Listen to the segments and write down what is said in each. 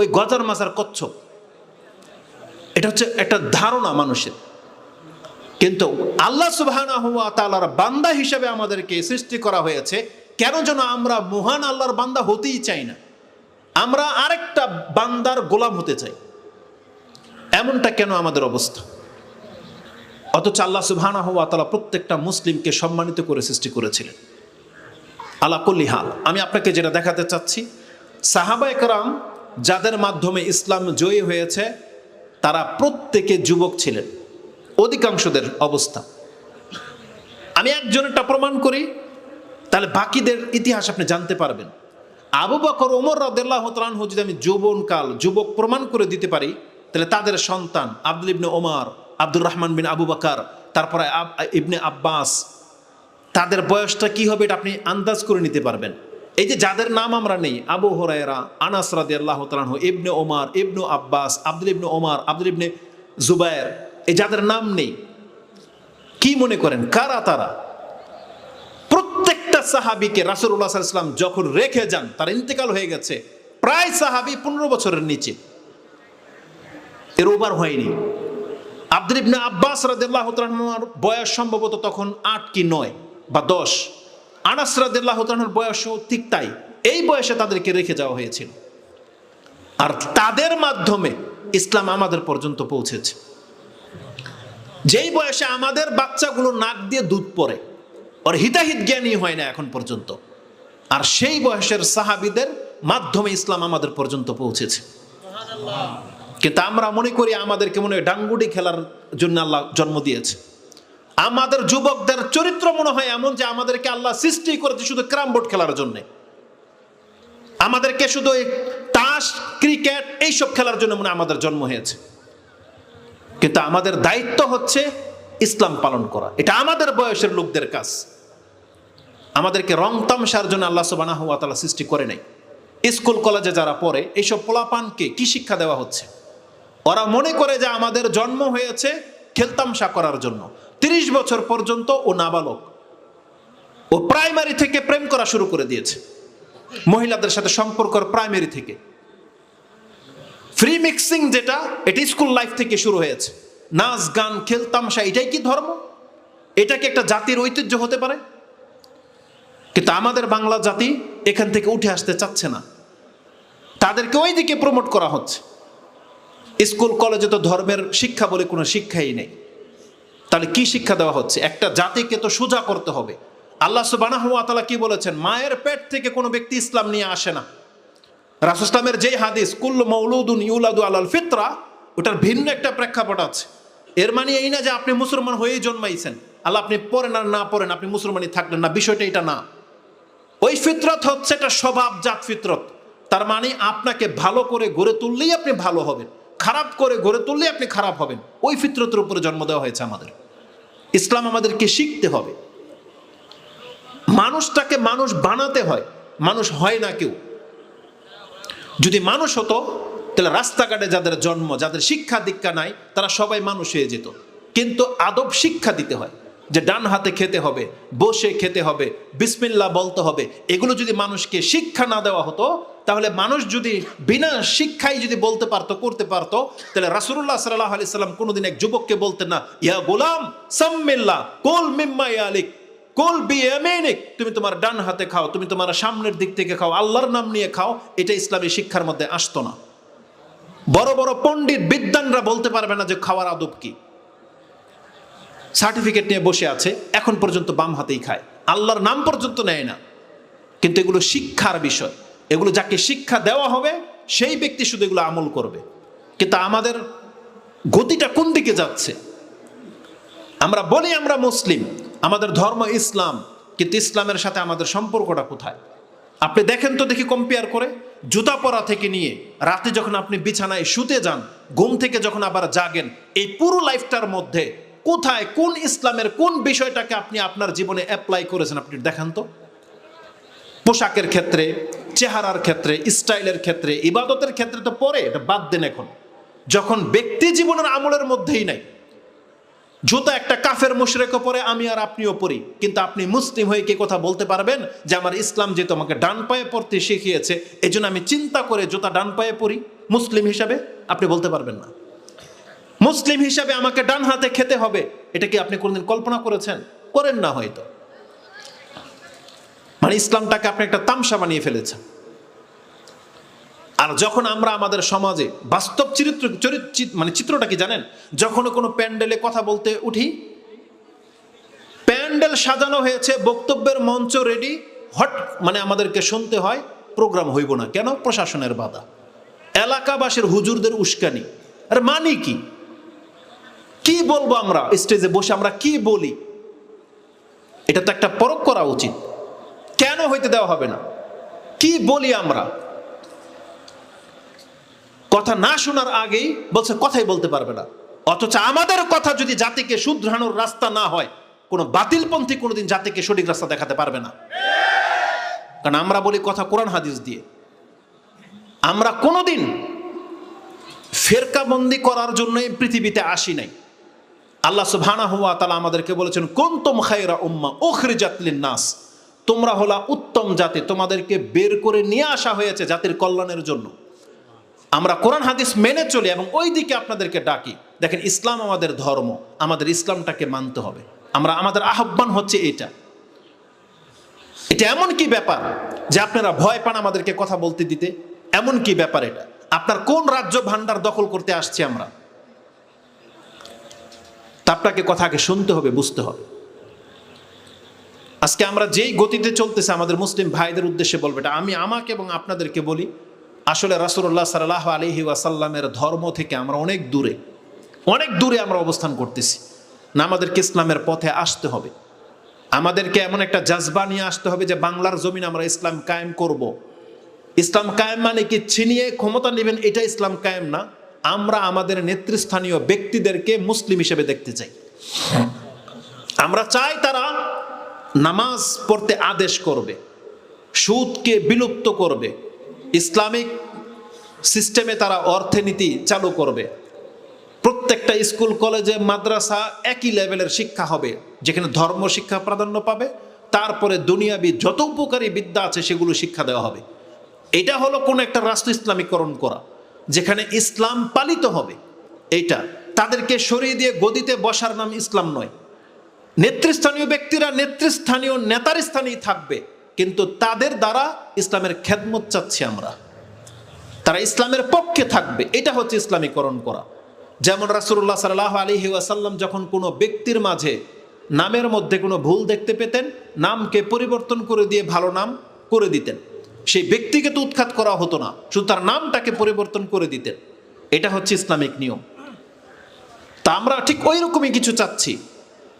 ওই গজার মাজার কচ্ছপ। এটা হচ্ছে একটা ধারণা মানুষের। কিন্তু আল্লাহ সুবহানাহু ওয়া তাআলার বান্দা হিসেবে আমাদেরকে সৃষ্টি করা হয়েছে, কেন যেন আমরা মহান আল্লাহর বান্দা হতেই চাই না। আমরা আরেকটা বান্দার গোলাম হতে চাই। এমনটা কেন আমাদের অবস্থা? অথচ আল্লাহ সুবহানাহু ওয়া তাআলা প্রত্যেকটা মুসলিমকে সম্মানিত করে সৃষ্টি করেছিলেন। আলা কুল্লি হাল, আমি আপনাকে যেটা দেখাতে চাচ্ছি সাহাবা একরাম যাদের মাধ্যমে ইসলাম জয়ী হয়েছে, তারা প্রত্যেকে যুবক ছিলেন। অধিকাংশদের অবস্থা। আমি একজনেরটা প্রমাণ করি, তাহলে বাকিদের ইতিহাস আপনি জানতে পারবেন। আবু বকর ওমর রাদেল্লাহ তালানহু যদি আমি যৌবনকাল, যুবক প্রমাণ করে দিতে পারি, তাহলে তাদের সন্তান আব্দুল ইবনে ওমর আব্দুর রহমান বিন আবু বকর, তারপরে ইবনে আব্বাস, তাদের বয়সটা কি হবে এটা আপনি আন্দাজ করে নিতে পারবেন। এই যে যাদের নাম আমরা নেই, আবু হরাইরা আনাস রাদি আল্লাহ তালাহ ইবনে ওমার ইবনু আব্বাস, আব্দুল ইবনু ওমার আব্দুল ইবনে জুবায়ের, এই যাদের নাম নেই, কি মনে করেন, কারা তারা? প্রত্যেকটা সাহাবিকে রাসুল্লাহ ইসলাম যখন রেখে যান, তার ইন্তেকাল হয়ে গেছে, প্রায় সাহাবি পনেরো বছরের নিচে। এর ওভার হয়নি। আব্দুল ইবনে আব্বাস রাদিল্লাহ তাআলার বয়স সম্ভবত তখন আট কি নয় বা দশ। আনাস তাআলার বয়সও ঠিক তাই। এই বয়সে তাদেরকে রেখে যাওয়া হয়েছিল। আর তাদের মাধ্যমে ইসলাম আমাদের পর্যন্ত পৌঁছেছে। যেই বয়সে আমাদের বাচ্চাগুলো নাক দিয়ে দুধ পরে ওর হিতাহিত জ্ঞানী হয় না এখন পর্যন্ত। আর সেই বয়সের সাহাবিদের মাধ্যমে ইসলাম আমাদের পর্যন্ত পৌঁছেছে। কিন্তু আমরা মনে করি আমাদেরকে মনে হয় ডাঙ্গুডি খেলার জন্য আল্লাহ জন্ম দিয়েছে। আমাদের যুবকদের চরিত্র মনে হয় এমন যে আমাদেরকে আল্লাহ সৃষ্টি করেছে শুধু ক্রাম বোর্ড খেলার জন্য। আমাদেরকে শুধু তাস, ক্রিকেট এইসব খেলার জন্য মনে আমাদের জন্ম হয়েছে। কিন্তু আমাদের দায়িত্ব হচ্ছে ইসলাম পালন করা। এটা আমাদের বয়সের লোকদের কাজ। আমাদেরকে রং তামশার জন্য আল্লাহ সুবানাহু ওয়া তাআলা সৃষ্টি করে নাই। স্কুল, কলেজে যারা পড়ে এইসব পোলাপানকে কি? শিক্ষা দেওয়া হচ্ছে? ওরা মনে করে যে আমাদের জন্ম হয়েছে খেলতামশা করার জন্য। তিরিশ বছর পর্যন্ত ও নাবালক। ও প্রাইমারি থেকে প্রেম করা শুরু করে দিয়েছে। মহিলাদের সাথে সম্পর্ক প্রাইমারি থেকে। ফ্রি মিক্সিং যেটা, এটা স্কুল লাইফ থেকে শুরু হয়েছে। নাচ, গান খেলতামশা এটাই কি ধর্ম? এটা কি একটা জাতির ঐতিহ্য হতে পারে? কিন্তু আমাদের বাংলা জাতি এখান থেকে উঠে আসতে চাচ্ছে না। তাদেরকে ওই দিকে প্রমোট করা হচ্ছে। স্কুল কলেজে তো ধর্মের শিক্ষা বলে কোনো শিক্ষাই নেই। তাহলে কি শিক্ষা দেওয়া হচ্ছে? একটা জাতিকে তো সোজা করতে হবে। আল্লাহ সুবানাহু কি বলেছেন? মায়ের পেট থেকে কোনো ব্যক্তি ইসলাম নিয়ে আসে না। রাসুসলামের যেই হাদিস, কুল্লু মৌলুদুন ইউলাদু আলাল ফিতরা, ওটার ভিন্ন একটা প্রেক্ষাপট আছে। এর মানে এই না যে আপনি মুসলমান হয়েই জন্মাইছেন। আল্লাহ আপনি পড়েন আর না পড়েন, আপনি মুসলমানই থাকলেন না, বিষয়টা এটা না। ওই ফিতরত হচ্ছে একটা স্বভাবজাত ফিতরত। তার মানে আপনাকে ভালো করে গড়ে তুললেই আপনি ভালো হবেন। খারাপ করে গড়ে তুললে আপনি খারাপ হবেন। ওই ফিতরতের উপরে জন্ম দেওয়া হয়েছে আমাদের। ইসলাম আমাদেরকে শিখতে হবে। মানুষটাকে মানুষ বানাতে হয়, মানুষ হয় না কেউ। যদি মানুষ হতো, তাহলে রাস্তাঘাটে যাদের জন্ম, যাদের শিক্ষা দীক্ষা নাই, তারা সবাই মানুষ হয়ে যেত। কিন্তু আদব শিক্ষা দিতে হয়। যে ডান হাতে খেতে হবে, বসে খেতে হবে বিসমিল্লা বলতে হবে, এগুলো যদি মানুষকে শিক্ষা না দেওয়া হতো, তাহলে মানুষ যদি বিনা শিক্ষাই যদি বলতে পারতো, করতে পারতো, তাহলে রাসুল্লাহ সাল্লাহ আলি সাল্লাম কোনোদিন এক যুবককে বলতেন না, ইয়া গোলাম, সাম্মিল্লা, কোল মিম্মা আলিক কোল বিয়ামিনিক তুমি তোমার ডান হাতে খাও, তুমি তোমার সামনের দিক থেকে খাও, আল্লাহর নাম নিয়ে খাও। এটা ইসলামী শিক্ষার মধ্যে আসতো না। বড় বড় পণ্ডিত বিদ্যানরা বলতে পারবে না যে খাওয়ার আদব কি। সার্টিফিকেট নিয়ে বসে আছে, এখন পর্যন্ত বাম হাতেই খায়। আল্লাহর নাম পর্যন্ত নেয় না। কিন্তু এগুলো শিক্ষার বিষয়। এগুলো যাকে শিক্ষা দেওয়া হবে, সেই ব্যক্তি শুধু এগুলো আমল করবে। কিন্তু আমাদের গতিটা কোন দিকে যাচ্ছে? আমরা বলি আমরা মুসলিম, আমাদের ধর্ম ইসলাম, কিন্তু ইসলামের সাথে আমাদের সম্পর্কটা কোথায়? আপনি দেখেন তো দেখি কম্পেয়ার করে। জুতা পরা থেকে নিয়ে রাতে যখন আপনি বিছানায় শুতে যান, ঘুম থেকে যখন আবার জাগেন, এই পুরো লাইফটার মধ্যে কোথায়, কোন ইসলামের কোন বিষয়টাকে আপনি আপনার জীবনে অ্যাপ্লাই করেছেন আপনি দেখান তো। পোশাকের ক্ষেত্রে, চেহারার ক্ষেত্রে, স্টাইলের ক্ষেত্রে, ইবাদতের ক্ষেত্রে তো পরে, এটা বাদ দেন এখন। যখন ব্যক্তি জীবনের আমলের মধ্যেই নাই, জুতা একটা কাফের মুশরেকও পরে, আমি আর আপনিও পড়ি কিন্তু আপনি মুসলিম হয়ে কি কথা বলতে পারবেন? যে আমার ইসলাম যেহেতু আমাকে ডান পায়ে পড়তে শিখিয়েছে এই জন্য আমি চিন্তা করে জুতা ডান পায়ে পড়ি মুসলিম হিসাবে? আপনি বলতে পারবেন না। মুসলিম হিসাবে আমাকে ডান হাতে খেতে হবে, এটা কি আপনি কোনোদিন কল্পনা করেছেন? করেন না হয়তো। মানে ইসলামটাকে আপনি একটা তামসা বানিয়ে ফেলেছেন। আর যখন আমরা আমাদের সমাজে বাস্তব চরিত্র মানে চিত্রটা কি জানেন? যখন কোনো প্যান্ডেলে কথা বলতে উঠি, প্যান্ডেল সাজানো হয়েছে, বক্তব্যের মঞ্চ রেডি হট মানে আমাদেরকে শুনতে হয়, প্রোগ্রাম হইব না। কেন? প্রশাসনের বাধা। এলাকাবাসীর হুজুরদের উস্কানি। আর মানে কি? কি বলব আমরা? স্টেজে বসে আমরা কি বলি? এটা তো একটা পরক করা উচিত। কেন হইতে দেওয়া হবে না? কি বলি আমরা? কথা না শোনার আগেই বলছে, কথাই বলতে পারবে না। অথচ আমাদের কথা যদি জাতিকে শুধরানোর রাস্তা না হয়, কোনো বাতিলপন্থী কোনোদিন জাতিকে সঠিক রাস্তা দেখাতে পারবে না। কারণ আমরা বলি কথা কোরআন হাদিস দিয়ে। আমরা কোনোদিন ফেরকাবন্দি করার জন্যই পৃথিবীতে আসি নাই। আল্লাহ সুবহানা হুয়া তালা আমাদেরকে বলেছেন কোন তোম খাইরা উম্মা ওখরি জাতলিন নাস তোমরা হলা উত্তম জাতি, তোমাদেরকে বের করে নিয়ে আসা হয়েছে জাতির কল্যাণের জন্য। আমরা কোরআন হাদিস মেনে চলি এবং ওই দিকে আপনাদেরকে ডাকি। দেখেন, ইসলাম আমাদের ধর্ম, আমাদের ইসলামটাকে মানতে হবে। আমরা, আমাদের আহ্বান হচ্ছে এটা এটা এমন কি ব্যাপার যে আপনারা ভয় পান আমাদেরকে কথা বলতে দিতে? এমন কি ব্যাপার এটা? আপনার কোন রাজ্য ভান্ডার দখল করতে আসছি আমরা? তা আপনাকে কথা আগে শুনতে হবে, বুঝতে হবে। আজকে আমরা যেই গতিতে চলতেছে আমাদের মুসলিম ভাইদের উদ্দেশ্যে বলব এটা। আমি আমাকে এবং আপনাদেরকে বলি, আসলে রাসুল্লাহ সাল্লাহ আলহি ওয়াসাল্লামের ধর্ম থেকে আমরা অনেক দূরে অনেক দূরে আমরা অবস্থান করতেছি। না আমাদেরকে ইসলামের পথে আসতে হবে। আমাদেরকে এমন একটা জাজবা নিয়ে আসতে হবে যে বাংলার জমিন আমরা ইসলাম কায়েম করব। ইসলাম কায়েম মানে কি? ছিনিয়ে ক্ষমতা নেবেন, এটা ইসলাম কায়েম না। আমরা আমাদের নেতৃস্থানীয় ব্যক্তিদেরকে মুসলিম হিসেবে দেখতে চাই। আমরা চাই তারা নামাজ পড়তে আদেশ করবে, সুদকে বিলুপ্ত করবে, ইসলামিক সিস্টেমে তারা অর্থনীতি চালু করবে। প্রত্যেকটা স্কুল, কলেজে, মাদ্রাসা একই লেভেলের শিক্ষা হবে, যেখানে ধর্ম শিক্ষা প্রাধান্য পাবে। তারপরে দুনিয়াবি যত উপকারী বিদ্যা আছে সেগুলো শিক্ষা দেওয়া হবে। এটা হলো কোন একটা রাষ্ট্র ইসলামীকরণ করা। যেখানে ইসলাম পালিত হবে। এইটা তাদেরকে সরিয়ে দিয়ে গদিতে বসার নাম ইসলাম নয়। নেতৃস্থানীয় ব্যক্তিরা নেতৃস্থানীয় নেতার স্থানেই থাকবে, কিন্তু তাদের দ্বারা ইসলামের খেদমত চাচ্ছি আমরা। তারা ইসলামের পক্ষে থাকবে, এটা হচ্ছে ইসলামীকরণ করা। যেমন রাসুল্লাহ সাল্লাহ আলী ওয়াসাল্লাম যখন কোনো ব্যক্তির মাঝে নামের মধ্যে কোনো ভুল দেখতে পেতেন, নামকে পরিবর্তন করে দিয়ে ভালো নাম করে দিতেন। সেই ব্যক্তিকে তো উৎখাত করা হতো না, শুধু তার নামটাকে পরিবর্তন করে দিতেন। এটা হচ্ছে ইসলামিক নিয়ম। তা আমরা ঠিক ওই রকমই কিছু চাচ্ছি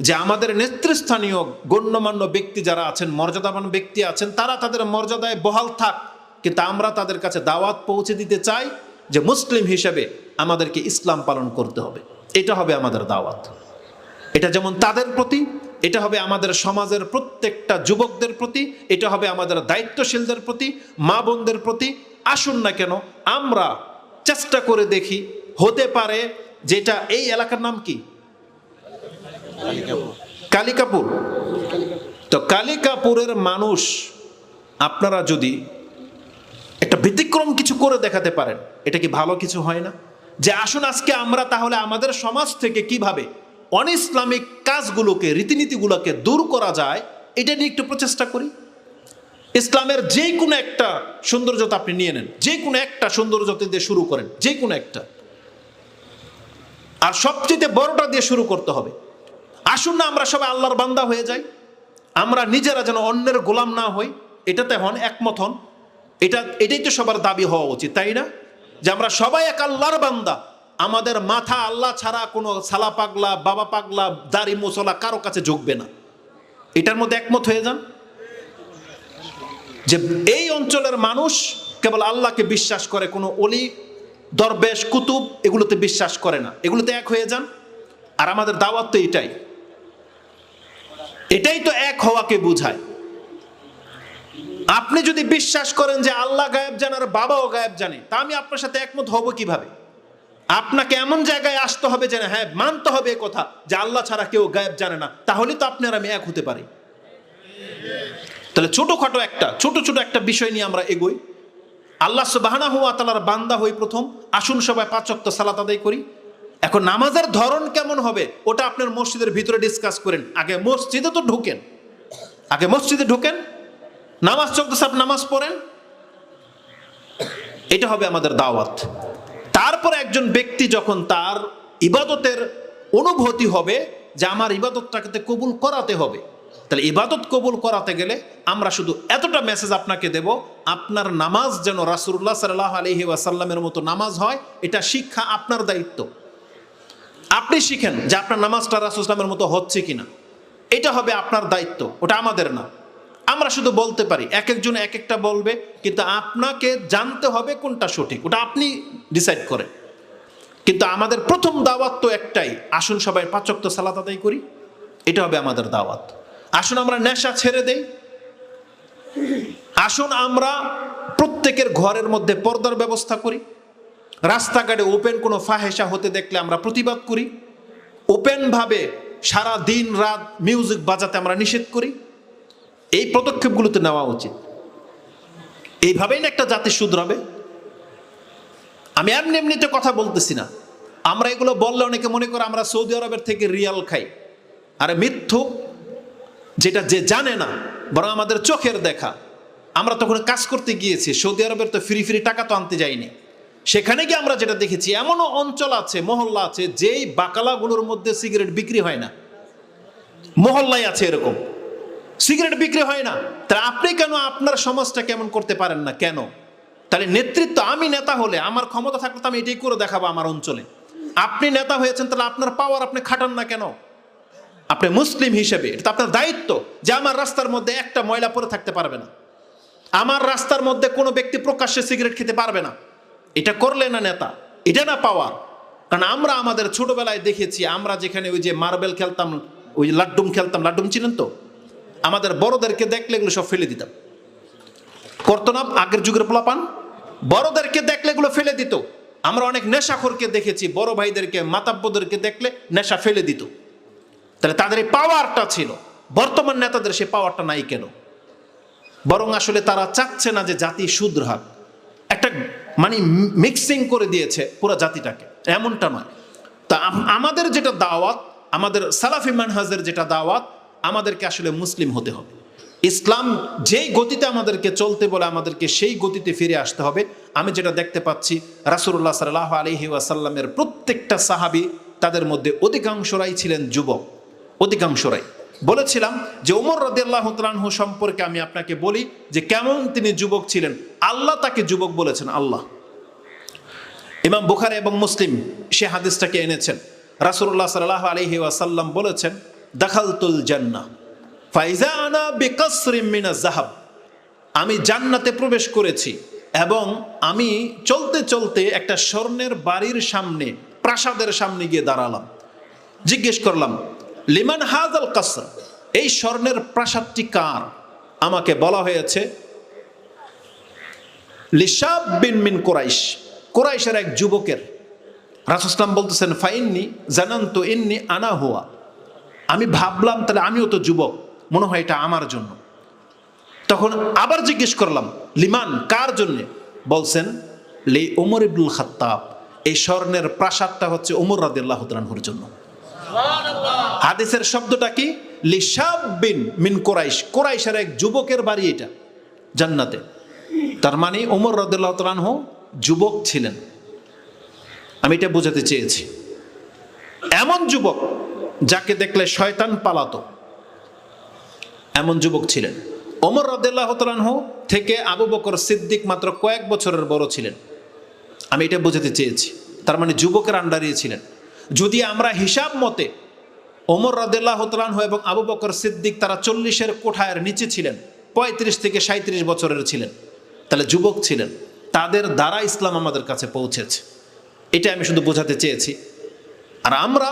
যে আমাদের নেতৃস্থানীয় গণ্যমান্য ব্যক্তি যারা আছেন, মর্যাদাবান ব্যক্তি আছেন, তারা তাদের মর্যাদায় বহাল থাক। কিন্তু আমরা তাদের কাছে দাওয়াত পৌঁছে দিতে চাই যে মুসলিম হিসেবে আমাদেরকে ইসলাম পালন করতে হবে। এটা হবে আমাদের দাওয়াত। এটা যেমন তাদের প্রতি এটা হবে আমাদের সমাজের প্রত্যেকটা যুবকদের প্রতি, এটা হবে আমাদের দায়িত্বশীলদের প্রতি, মা বোনদের প্রতি। আসুন না কেন, আমরা চেষ্টা করে দেখি, হতে পারে যেটা এই এলাকার নাম কি? কালিকাপুর। তো কালিকাপুরের মানুষ, আপনারা যদি একটা ব্যতিক্রম কিছু করে দেখাতে পারেন, এটা কি ভালো কিছু হয় না? যে আসুন আজকে আমরা তাহলে আমাদের সমাজ থেকে কীভাবে অন ইসলামিক কাজগুলোকে, রীতিনীতিগুলোকে দূর করা যায়, এটা নিয়ে একটু প্রচেষ্টা করি। ইসলামের যে কোনো একটা সৌন্দর্যতা আপনি নিয়ে নেন। যে কোনো একটা সৌন্দর্যতা দিয়ে শুরু করেন। যে কোনো একটা। আর সবচেয়ে বড়টা দিয়ে শুরু করতে হবে। আসুন না আমরা সবাই আল্লাহর বান্দা হয়ে যাই। আমরা নিজেরা যেন অন্যের গোলাম না হই। এটাতে হন, একমত হন। এটা, এটাই তো সবার দাবি হওয়া উচিত, তাই না? যে আমরা সবাই এক আল্লাহর বান্দা। আমাদের মাথা আল্লাহ ছাড়া কোনো সালা পাগলা, বাবা পাগলা, দাড়ি মুসলা কারও কাছে ঝুঁকবে না। এটার মধ্যে একমত হয়ে যান? যে এই অঞ্চলের মানুষ কেবল আল্লাহকে বিশ্বাস করে, কোনো অলি, দরবেশ, কুতুব এগুলোতে বিশ্বাস করে না। এগুলোতে এক হয়ে যান? আর আমাদের দাওয়াত তো এটাই। এটাই তো এক হওয়াকে বোঝায়। আপনি যদি বিশ্বাস করেন যে আল্লাহ গায়েব জানে আর বাবাও গায়েব জানে, তা আমি আপনার সাথে একমত হব কীভাবে? আপনাকে এমন জায়গায় আসতে হবে যে হ্যাঁ মানতে হবে কথা, যে আল্লাহ ছাড়া কেউ গায়েব জানে না। তাহলে তো আপনি আর আমি এক হতে পারি। তাহলে ছোটখাটো একটা, ছোট ছোট একটা বিষয় নিয়ে আমরা এগোই। আল্লাহ সুবাহানা হুয়া তালার বান্দা হই প্রথম। আসুন সবাই পাঁচ পাঁচক্ত সালাত আদায় করি। এখন নামাজের ধরন কেমন হবে, ওটা আপনার মসজিদের ভিতরে ডিসকাস করেন। আগে মসজিদে তো ঢুকেন। আগে মসজিদে ঢুকেন। নামাজ চলতেছে, আপনি নামাজ পড়েন। এটা হবে আমাদের দাওয়াত। তারপর একজন ব্যক্তি যখন তার ইবাদতের অনুভূতি হবে যে আমার ইবাদতটাকে কবুল করাতে হবে, তাহলে ইবাদত কবুল করাতে গেলে আমরা শুধু এতটা মেসেজ আপনাকে দেব, আপনার নামাজ যেন রাসুল্লাহ সাল্লাহ আলহি ওয়াসাল্লামের মতো নামাজ হয়, এটা শিক্ষা আপনার দায়িত্ব। আপনি শিখেন যে আপনার নামাজটা রাসুলামের মতো হচ্ছে কিনা, এটা হবে আপনার দায়িত্ব, ওটা আমাদের না। আমরা শুধু বলতে পারি, এক একজন এক একটা বলবে, কিন্তু আপনাকে জানতে হবে কোনটা সঠিক, ওটা আপনি ডিসাইড করেন। কিন্তু আমাদের প্রথম দাওয়াত তো একটাই, আসুন সবাই পাচক্ত সালাত আদায় করি, এটা হবে আমাদের দাওয়াত। আসুন আমরা নেশা ছেড়ে দেই, আসুন আমরা প্রত্যেকের ঘরের মধ্যে পর্দার ব্যবস্থা করি, রাস্তাঘাটে ওপেন কোনো ফাহেসা হতে দেখলে আমরা প্রতিবাদ করি, ওপেনভাবে সারা দিন রাত মিউজিক বাজাতে আমরা নিষেধ করি এই পদক্ষেপগুলোতে নেওয়া উচিত। এইভাবেই না একটা জাতি শুধরাবে? আমি এমনি এমনিতে কথা বলতেছি না। আমরা এগুলো বললে অনেকে মনে করে আমরা সৌদি আরবের থেকে রিয়াল খাই। আরে মিথ্যুক যেটা যে জানে না, বরং আমাদের চোখের দেখা। আমরা তখন কাজ করতে গিয়েছি, সৌদি আরবের তো ফ্রি ফ্রি টাকা তো আনতে যাইনি। সেখানে গিয়ে আমরা যেটা দেখেছি, এমনও অঞ্চল আছে, মহল্লা আছে, যেই বাকালাগুলোর মধ্যে সিগারেট বিক্রি হয় না। মহল্লায় আছে এরকম। সিগারেট বিক্রি হয় না। তাহলে আপনি কেন আপনার সমাজটা কেমন করতে পারেন না? কেন? তাহলে নেতৃত্ব, আমি নেতা হলে, আমার ক্ষমতা থাকলে তো আমি এটাই করে দেখাবো আমার অঞ্চলে। আপনি নেতা হয়েছেন, তাহলে আপনার পাওয়ার আপনি খাটান না কেন? আপনি মুসলিম হিসেবে, এটা আপনার দায়িত্ব যে আমার রাস্তার মধ্যে একটা ময়লা পরে থাকতে পারবে না। আমার রাস্তার মধ্যে কোনো ব্যক্তি প্রকাশ্যে সিগারেট খেতে পারবে না। এটা করলে না নেতা? এটা না পাওয়ার কারণ আমরা আমাদের ছোটবেলায় দেখেছি, আমরা যেখানে ওই যে মার্বেল খেলতাম, ওই লাড্ডুম খেলতাম। লাড্ডুম চিনেন তো? আমাদের বড়দেরকে দেখলে এগুলো সব ফেলে দিতাম। করতো না আগের যুগের পোলাপান, বড়দেরকে দেখলে এগুলো ফেলে দিত। আমরা অনেক নেশাখোরকে দেখেছি, বড় ভাইদেরকে মাতাব্যদেরকে দেখলে নেশা ফেলে দিত। তাহলে তাদের এই পাওয়ারটা ছিল। বর্তমান নেতাদের সে পাওয়ারটা নাই কেন? বরং আসলে তারা চাচ্ছে না যে জাতি শুধরাক। একটা মানে মিক্সিং করে দিয়েছে পুরো জাতিটাকে। এমনটা নয়। তা আমাদের যেটা দাওয়াত, আমাদের সালাফি মানহাজের যেটা দাওয়াত আমাদেরকে আসলে মুসলিম হতে হবে। ইসলাম যেই গতিতে আমাদেরকে চলতে বলে, আমাদেরকে সেই গতিতে ফিরে আসতে হবে। আমি যেটা দেখতে পাচ্ছি রাসুল্লাহ সাল্লাহ আলহি ওয়াসাল্লামের প্রত্যেকটা সাহাবি তাদের মধ্যে অধিকাংশরাই ছিলেন যুবক। অধিকাংশরাই। বলেছিলাম যে ওমর রদিয়াল্লাহ তালাহু সম্পর্কে আমি আপনাকে বলি যে কেমন তিনি যুবক ছিলেন। আল্লাহ তাকে যুবক বলেছেন, আল্লাহ। ইমাম বুখারে এবং মুসলিম সে হাদিসটাকে এনেছেন। রাসুল্লাহ সাল্লাহ আলহি ওয়াসাল্লাম বলেছেন দাখালতুল জান্না ফাইজা আনা বিকাসরিম মিনা জাহাব আমি জান্নাতে প্রবেশ করেছি এবং আমি চলতে চলতে একটা স্বর্ণের বাড়ির সামনে, প্রাসাদের সামনে গিয়ে দাঁড়ালাম। জিজ্ঞেস করলাম, লিমান হাজাল কাসর? এই স্বর্ণের প্রাসাদটি কার? আমাকে বলা হয়েছে লিসাব বিন মিন কোরাইশ। কোরাইশের এক যুবকের। রাসুসলাম বলতেছেন, ফাইননি জানান্ত ইন্নি আনা হুয়া। আমি ভাবলাম তাহলে আমিও তো যুবক মনে হয় এটা আমার জন্য। তখন আবার জিজ্ঞেস করলাম লিমান কার জন্যে? বলছেন লে ওমর ইবুল খাত্তাব। এই স্বর্ণের প্রাসাদটা হচ্ছে ওমর রাদিল্লাহ তালানহুর জন্য। হাদিসের শব্দটা কি? লিসাব বিন মিন কোরাইশ। কোরাইশের এক যুবকের বাড়ি এটা জান্নাতে। তার মানে ওমর রদুল্লাহ তালানহ যুবক ছিলেন। আমি এটা বোঝাতে চেয়েছি। এমন যুবক যাকে দেখলে শয়তান পালাতো। এমন যুবক ছিলেন। ওমর রদুল্লাহ তালানহ থেকে আবু বকর সিদ্দিক মাত্র কয়েক বছরের বড় ছিলেন। আমি এটা বোঝাতে চেয়েছি। তার মানে যুবকের আন্ডারিয়ে ছিলেন। যদি আমরা হিসাব মতে ওমর রদুল্লাহ তালানহ এবং আবু বকর সিদ্দিক তারা চল্লিশের কোঠায়ের নিচে ছিলেন, পঁয়ত্রিশ থেকে সাঁত্রিশ বছরের ছিলেন, তাহলে যুবক ছিলেন। তাদের দ্বারা ইসলাম আমাদের কাছে পৌঁছেছে। এটা আমি শুধু বোঝাতে চেয়েছি। আর আমরা,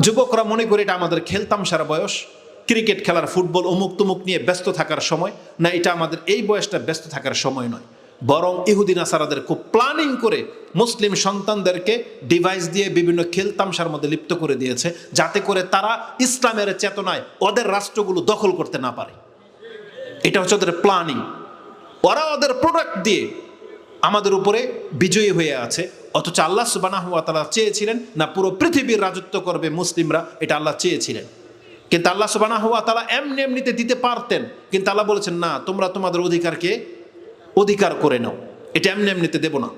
যুবকরা মনে করি এটা আমাদের খেলতাম সারা বয়স। ক্রিকেট খেলার ফুটবল অমুক তুমুক নিয়ে ব্যস্ত থাকার সময়। না, এটা আমাদের এই বয়সটা ব্যস্ত থাকার সময় নয়। বরং ইহুদিন আসারাদের খুব প্ল্যানিং করে মুসলিম সন্তানদেরকে ডিভাইস দিয়ে বিভিন্ন খেলতামশার মধ্যে লিপ্ত করে দিয়েছে, যাতে করে তারা ইসলামের চেতনায় ওদের রাষ্ট্রগুলো দখল করতে না পারে। এটা হচ্ছে ওদের প্ল্যানিং ওরা ওদের প্রোডাক্ট দিয়ে আমাদের উপরে বিজয়ী হয়ে আছে। অথচ আল্লাহ সুবানা হুয়া তালা চেয়েছিলেন না পুরো পৃথিবীর রাজত্ব করবে মুসলিমরা, এটা আল্লাহ চেয়েছিলেন। কিন্তু আল্লাহ সুবানা হুয়া তালা এমনি এমনিতে দিতে পারতেন, কিন্তু আল্লাহ বলেছেন, না, তোমরা তোমাদের অধিকারকে অধিকার করে নাও, এটা এমনি এমনিতে দেব না।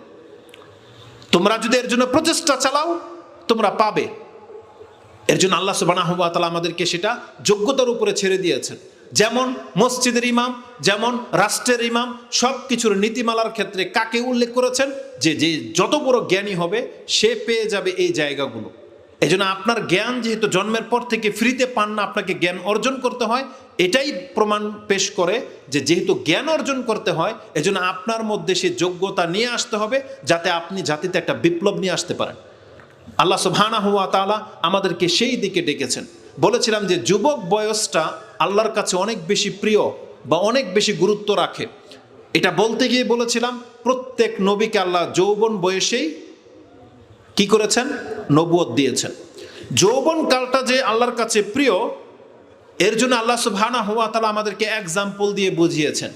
তোমরা যদি এর জন্য প্রচেষ্টা চালাও, তোমরা পাবে। এর জন্য আল্লাহ সুবাহ তালা আমাদেরকে সেটা যোগ্যতার উপরে ছেড়ে দিয়েছেন। যেমন মসজিদের ইমাম, যেমন রাষ্ট্রের ইমাম সব কিছুর নীতিমালার ক্ষেত্রে কাকে উল্লেখ করেছেন? যে যে যত বড় জ্ঞানী হবে, সে পেয়ে যাবে এই জায়গাগুলো। এই আপনার জ্ঞান যেহেতু জন্মের পর থেকে ফ্রিতে পান না, আপনাকে জ্ঞান অর্জন করতে হয়, এটাই প্রমাণ পেশ করে যে যেহেতু জ্ঞান অর্জন করতে হয়, এজন্য আপনার মধ্যে সে যোগ্যতা নিয়ে আসতে হবে, যাতে আপনি জাতিতে একটা বিপ্লব নিয়ে আসতে পারেন। আল্লাহ সুবহানা হুয়া তাআলা আমাদেরকে সেই দিকে ডেকেছেন। বলেছিলাম যে যুবক বয়সটা আল্লাহর কাছে অনেক বেশি প্রিয় বা অনেক বেশি গুরুত্ব রাখে। এটা বলতে গিয়ে বলেছিলাম, প্রত্যেক নবীকে আল্লাহ যৌবন বয়সেই কি করেছেন? নবুয়ত দিয়েছেন। যৌবন কালটা যে আল্লাহর কাছে প্রিয়, এর জন্য আল্লাহ সুবহানা হুয়া তালা আমাদেরকে এক্সাম্পল দিয়ে বুঝিয়েছেন।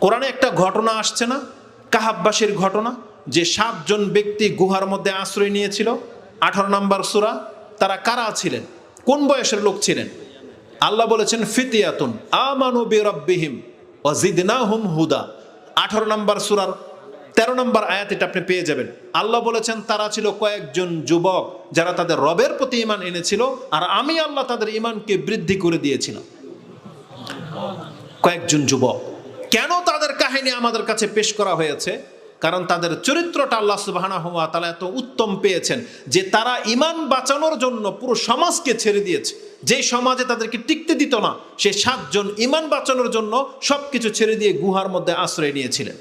কোরআনে একটা ঘটনা আসছে না? কাহাব্বাসের ঘটনা, যে সাতজন ব্যক্তি গুহার মধ্যে আশ্রয় নিয়েছিল। আঠারো নম্বর সুরা, তারা কারা ছিলেন? কোন বয়সের লোক ছিলেন? আল্লাহ বলেছেন, ফিতিয়াতুন, আমানু বিরাব্বিহিম ওয়াজিদনাহুম হুদা। আঠারো নম্বর সুরার তেরো নম্বর আয়াত এটা আপনি পেয়ে যাবেন। আল্লাহ বলেছেন, তারা ছিল কয়েকজন যুবক যারা তাদের রবের প্রতি ইমান এনেছিল আর আমি আল্লাহ তাদের ইমানকে বৃদ্ধি করে দিয়েছিলাম। কয়েকজন যুবক। কেন তাদের কাহিনী আমাদের কাছে পেশ করা হয়েছে? কারণ তাদের চরিত্রটা আল্লাহ সুবাহানা হওয়া তারা এত উত্তম পেয়েছেন যে তারা ইমান বাঁচানোর জন্য পুরো সমাজকে ছেড়ে দিয়েছে। যে সমাজে তাদেরকে টিকতে দিত না, সে সাতজন ইমান বাঁচানোর জন্য সব কিছু ছেড়ে দিয়ে গুহার মধ্যে আশ্রয় নিয়েছিলেন।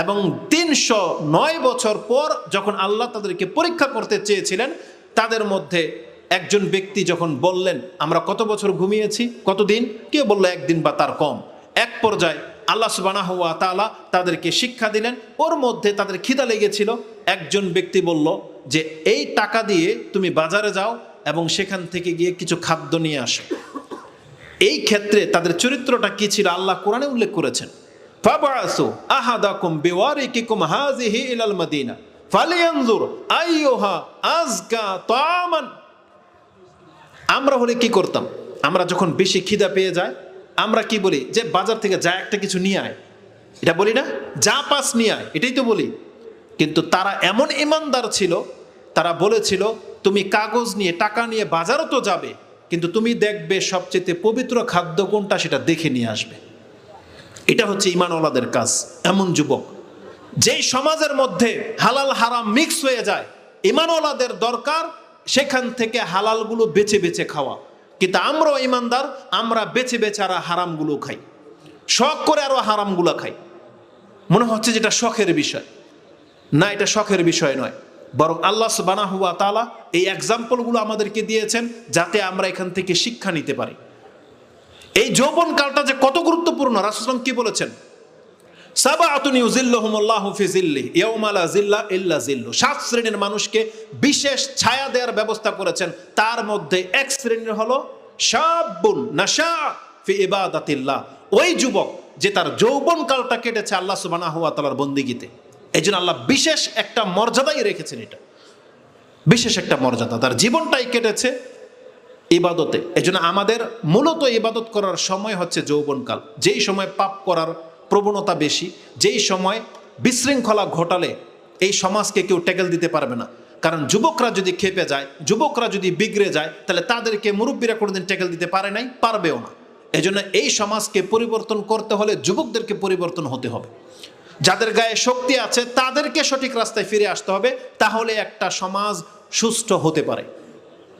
এবং তিনশো নয় বছর পর যখন আল্লাহ তাদেরকে পরীক্ষা করতে চেয়েছিলেন, তাদের মধ্যে একজন ব্যক্তি যখন বললেন, আমরা কত বছর ঘুমিয়েছি? কতদিন? কেউ বলল, একদিন বা তার কম। এক পর্যায়ে আল্লাহ সুবানা হুয়া তালা তাদেরকে শিক্ষা দিলেন। ওর মধ্যে তাদের খিদা লেগেছিল। একজন ব্যক্তি বলল যে, এই টাকা দিয়ে তুমি বাজারে যাও এবং সেখান থেকে গিয়ে কিছু খাদ্য নিয়ে আসো। এই ক্ষেত্রে তাদের চরিত্রটা কি ছিল আল্লাহ কোরআনে উল্লেখ করেছেন। ইলাল আজকা আমরা হলে কি করতাম? আমরা যখন বেশি খিদা পেয়ে যায় আমরা কি বলি? যে বাজার থেকে যা একটা কিছু নিয়ে আয়। এটা বলি না? যা পাস নিয়ে আয়, এটাই তো বলি। কিন্তু তারা এমন ইমানদার ছিল, তারা বলেছিল, তুমি কাগজ নিয়ে, টাকা নিয়ে বাজারও তো যাবে, কিন্তু তুমি দেখবে সবচেয়ে পবিত্র খাদ্য কোনটা সেটা দেখে নিয়ে আসবে। এটা হচ্ছে ইমানওয়ালাদের কাজ, এমন যুবক। যেই সমাজের মধ্যে হালাল হারাম মিক্স হয়ে যায়, ইমানওয়ালাদের দরকার সেখান থেকে হালালগুলো বেছে বেছে খাওয়া। কিন্তু আমরাও ইমানদার, আমরা বেছে বেছে আর হারামগুলো খাই। শখ করে আরও হারামগুলো খাই। মনে হচ্ছে যেটা শখের বিষয়। না, এটা শখের বিষয় নয়। বরং আল্লাহ বানা হুয়া তালা এই এক্সাম্পলগুলো আমাদেরকে দিয়েছেন যাতে আমরা এখান থেকে শিক্ষা নিতে পারি। এই যৌবন কালটা যে কত গুরুত্বপূর্ণ। রাসুসলাম কি বলেছেন? সাত শ্রেণির মানুষকে বিশেষ ছায়া দেওয়ার ব্যবস্থা করেছেন। তার মধ্যে এক শ্রেণির হলো শাবুন নাশা ফি ইবাদাতিল্লাহ। ওই যুবক যে তার যৌবন কালটা কেটেছে আল্লাহ সুবহানাহু ওয়া তাআলার বন্দিগিতে। এই জন্য আল্লাহ বিশেষ একটা মর্যাদাই রেখেছেন এটা। বিশেষ একটা মর্যাদা। তার জীবনটাই কেটেছে ইবাদতে। এই জন্য আমাদের মূলত ইবাদত করার সময় হচ্ছে যৌবনকাল। যেই সময় পাপ করার প্রবণতা বেশি, যেই সময় বিশৃঙ্খলা ঘটালে এই সমাজকে কেউ ট্যাকেল দিতে পারবে না। কারণ যুবকরা যদি খেপে যায়, যুবকরা যদি বিগড়ে যায়, তাহলে তাদেরকে মুরব্বীরা কোনোদিন ট্যাকেল দিতে পারে নাই, পারবেও না। এই জন্য এই সমাজকে পরিবর্তন করতে হলে যুবকদেরকে পরিবর্তন হতে হবে। যাদের গায়ে শক্তি আছে, তাদেরকে সঠিক রাস্তায় ফিরে আসতে হবে, তাহলে একটা সমাজ সুস্থ হতে পারে।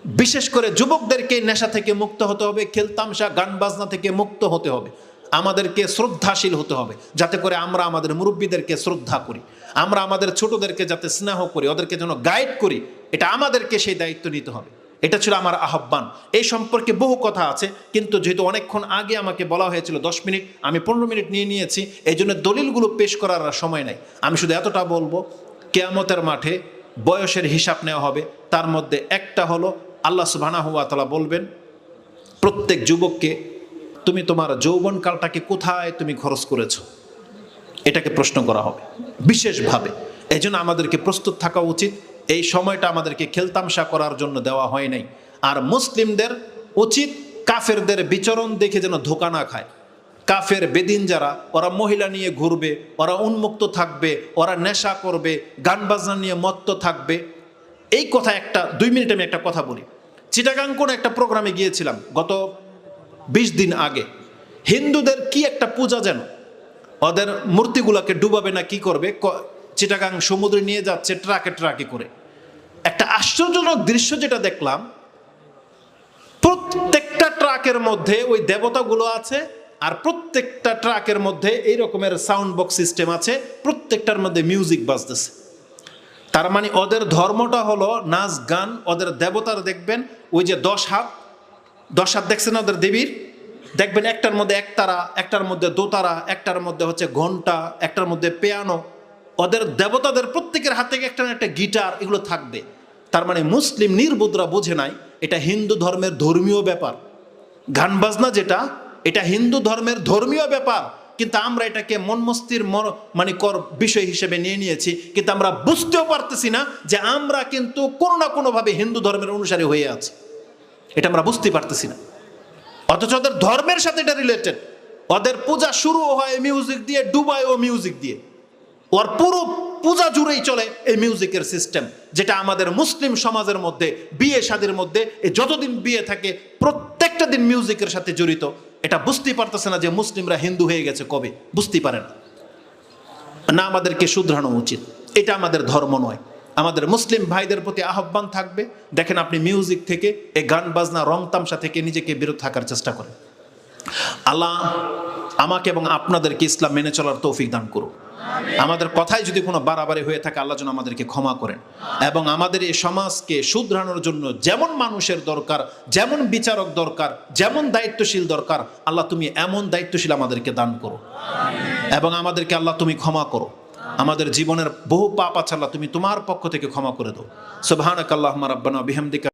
বিশেষ করে যুবকদেরকে নেশা থেকে মুক্ত হতে হবে, খেলতামশা গান বাজনা থেকে মুক্ত হতে হবে। আমাদেরকে শ্রদ্ধাশীল হতে হবে, যাতে করে আমরা আমাদের মুরব্বীদেরকে শ্রদ্ধা করি, আমরা আমাদের ছোটদেরকে যাতে স্নেহ করি, ওদেরকে যেন গাইড করি, এটা আমাদেরকে সেই দায়িত্ব নিতে হবে। এটা ছিল আমার আহ্বান। এই সম্পর্কে বহু কথা আছে, কিন্তু যেহেতু অনেকক্ষণ আগে আমাকে বলা হয়েছিল দশ মিনিট, আমি পনেরো মিনিট নিয়ে নিয়েছি, এই জন্য দলিলগুলো পেশ করার সময় নাই। আমি শুধু এতটা বলব, কেয়ামতের মাঠে বয়সের হিসাব নেওয়া হবে, তার মধ্যে একটা হলো, আল্লাহ সুবাহ বলবেন, প্রত্যেক যুবককে তুমি তোমার যৌবনকালটাকে কোথায় তুমি খরচ করেছ? এটাকে প্রশ্ন করা হবে। বিশেষভাবে এই জন্য আমাদেরকে প্রস্তুত থাকা উচিত। এই সময়টা আমাদেরকে খেলতামশা করার জন্য দেওয়া হয় নাই। আর মুসলিমদের উচিত কাফেরদের বিচরণ দেখে যেন ধোকা না খায়। কাফের বেদিন যারা, ওরা মহিলা নিয়ে ঘুরবে, ওরা উন্মুক্ত থাকবে, ওরা নেশা করবে গান বাজনা নিয়ে মত্ত থাকবে। এই কথা একটা, দুই মিনিট আমি একটা কথা বলি। চিটাগাং কোন একটা প্রোগ্রামে গিয়েছিলাম। গত বিশ দিন আগে। হিন্দুদের কি একটা পূজা যেন? ওদের মূর্তিগুলোকে ডুবাবে না কি করবে? চিটাগাং সমুদ্রে নিয়ে যাচ্ছে ট্রাকে ট্রাকে করে। একটা আশ্চর্যজনক দৃশ্য যেটা দেখলাম, প্রত্যেকটা ট্রাকের মধ্যে ওই দেবতাগুলো আছে আর প্রত্যেকটা ট্রাকের মধ্যে এই রকমের সাউন্ড বক্স সিস্টেম আছে, প্রত্যেকটার মধ্যে মিউজিক বাজতেছে। তার মানে ওদের ধর্মটা হলো নাচ গান, ওদের দেবতার দেখবেন, ওই যে দশ হাত দশ হাত দেখছেন ওদের দেবীর? দেখবেন একটার মধ্যে একতারা একটার মধ্যে দোতারা একটার মধ্যে হচ্ছে ঘণ্টা, একটার মধ্যে পেয়ানো। ওদের দেবতাদের প্রত্যেকের হাতে একটা না একটা গিটার, এগুলো থাকবে। তার মানে মুসলিম নির্বুদরা বোঝে নাই, এটা হিন্দু ধর্মের ধর্মীয় ব্যাপার। গান বাজনা যেটা, এটা হিন্দু ধর্মের ধর্মীয় ব্যাপার। কিন্তু আমরা এটাকে মন- মানে কর বিষয় হিসেবে নিয়ে নিয়েছি, কিন্তু আমরা বুঝতেও পারতেছি না যে আমরা কিন্তু কোনো না কোনোভাবে হিন্দু ধর্মের অনুসারী হয়ে আছি। এটা আমরা বুঝতে পারতেছি না। অথচ ওদের ধর্মের সাথে এটা রিলেটেড ওদের পূজা শুরু হয় মিউজিক দিয়ে, ডুবায় ও মিউজিক দিয়ে। ওর পুরো পূজা জুড়েই চলে এই মিউজিকের সিস্টেম যেটা আমাদের মুসলিম সমাজের মধ্যে, বিয়ে শাদির মধ্যে এই যতদিন বিয়ে থাকে, প্রত্যেকটা দিন মিউজিকের সাথে জড়িত। এটা বুঝতেই পারতেছে না যে মুসলিমরা হিন্দু হয়ে গেছে কবে, বুঝতেই পারে না। না আমাদেরকে শুধরানো উচিত। এটা আমাদের ধর্ম নয়। আমাদের মুসলিম ভাইদের প্রতি আহ্বান থাকবে। দেখেন আপনি মিউজিক থেকে এই গান বাজনা রং তামসা থেকে নিজেকে বিরত থাকার চেষ্টা করেন। আল্লাহ আমাকে এবং আপনাদেরকে ইসলাম মেনে চলার তৌফিক দান করুন আমাদের কথায় যদি কোনো বাড়াবাড়ি হয়ে থাকে আল্লাহ যেন আমাদেরকে ক্ষমা করেন। এবং আমাদের এই সমাজকে শুধরানোর জন্য যেমন মানুষের দরকার যেমন বিচারক দরকার যেমন দায়িত্বশীল দরকার আল্লাহ তুমি এমন দায়িত্বশীল আমাদেরকে দান করো। এবং আমাদেরকে আল্লাহ তুমি ক্ষমা করো। আমাদের জীবনের বহু পাপ আছে আল্লাহ, তুমি তোমার পক্ষ থেকে ক্ষমা করে দাও। সুবহানাকাল্লাহুম্মা রাব্বানা বিহামদিকা।